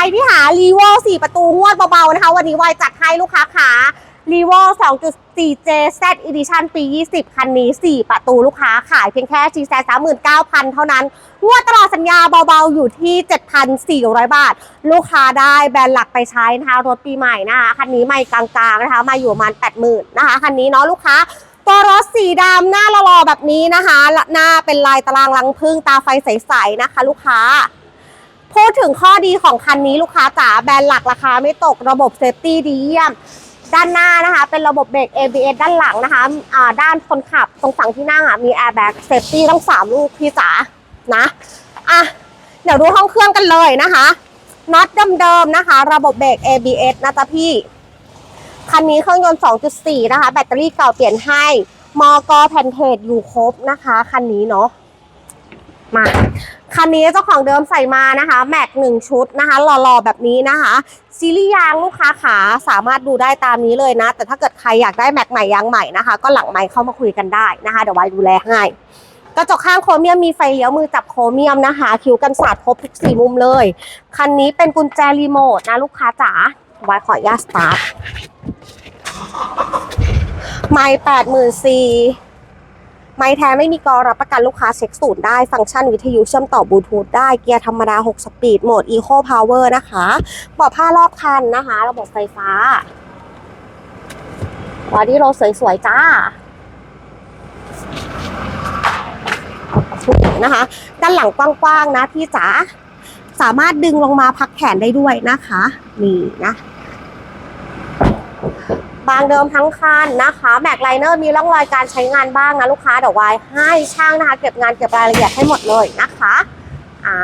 รที่หารีโว4ประตูงวดเบาๆนะคะ วันนี้วายจัดให้ลูกค้าขารีโว 2.4J Z Edition ปี 20 คันนี้ 4 ประตูลูกค้าขายเพียงแค่ 4 3 9 0 0 0 เท่านั้น งวดตลอดสัญญาเบาๆ อยู่ที่ 7,400 บาท ลูกค้าได้แบรนด์หลักไปใช้นะคะ รถปีใหม่นะคะ คันนี้ใหม่กลางๆนะคะ มาอยู่ประมาณ 80,000 นะคะ คันนี้เนาะลูกค้าตัวรถสีดำหน้าหล่อแบบนี้นะคะ หน้าเป็นลายตารางรังพึ่งตาไฟใสๆนะคะ ลูกค้า ถึงข้อดีของคันนี้ลูกค้าจ๋าแบรนด์หลักราคาไม่ตกระบบเซฟตี้ดีเยี่ยม ด้านหน้านะคะ เป็นระบบเบรก ABS ด้านหลังนะคะอ่าด้านคนขับตรงฝั่งที่นั่งอะมีแอร์แบ็กเซฟตี้ทั้งสามลูกพี่จ๋านะอะเดี๋ยวดูห้องเครื่องกันเลยนะคะน็อตเดิมๆนะคะ ระบบเบรก ABS นะจ๊ะพี่คันนี้เครื่องยนต์ 2.4 นะคะ แบตเตอรี่เก่าเปลี่ยนให้ มอกแผ่นเทจอยู่ครบนะคะ คันนี้เนาะ มา คันนี้เจ้าของเดิมใส่มานะคะ แม็กหนึ่งชุดนะคะ หล่อๆแบบนี้นะคะซีรีส์ยางลูกค้าขาสามารถดูได้ตามนี้เลยนะ แต่ถ้าเกิดใครอยากได้แม็กใหม่ยางใหม่นะคะ ก็หลังไมค์เข้ามาคุยกันได้นะคะ เดี๋ยวไว้ดูแลให้กระจกข้างโครเมียมมีไฟเลี้ยวมือจับโครเมียมนะคะ คิ้วกันสาดครบทุกสี่มุมเลย คันนี้เป็นกุญแจรีโมทนะลูกค้าจ๋าไว้ขออนุญาตสตาร์ทไม่แปดหมื่นสี่ ไม่แท้ไม่มีกอรับประกันลูกค้าเช็คสูตรได้ ฟังก์ชันวิทยุเชื่อมต่อบลูทูธได้ เกียร์ธรรมดา 6 สปีด โหมด Eco Power นะคะเบาะผ้ารอบคันนะคะ ระบบไฟฟ้าบอดี้โรสวยๆ จ้านี่นะคะ ด้านหลังกว้างๆ นะพี่จ๋า สามารถดึงลงมาพักแขนได้ด้วยนะคะ นี่นะ บางเดิมทั้งคันนะคะแม็กไลเนอร์มีร่องรอยการใช้งานบ้างนะลูกค้าเดี๋ยวไว้ให้ช่างนะคะ เก็บงานเก็บรายละเอียดให้หมดเลยนะคะอ่า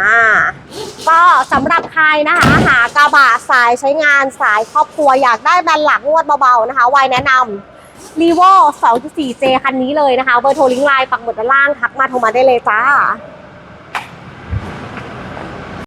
ก็สำหรับใครนะคะหากระบะสายใช้งานสายครอบครัวอยากได้แบรนด์หลักงวดเบาๆนะคะไว้แนะนำ r e v o 2.4J คันนี้เลยนะคะเบอร์โทรลิงก์ไลน์ปักหมุดด้านล่างทักมาโทรมาได้เลยจ้า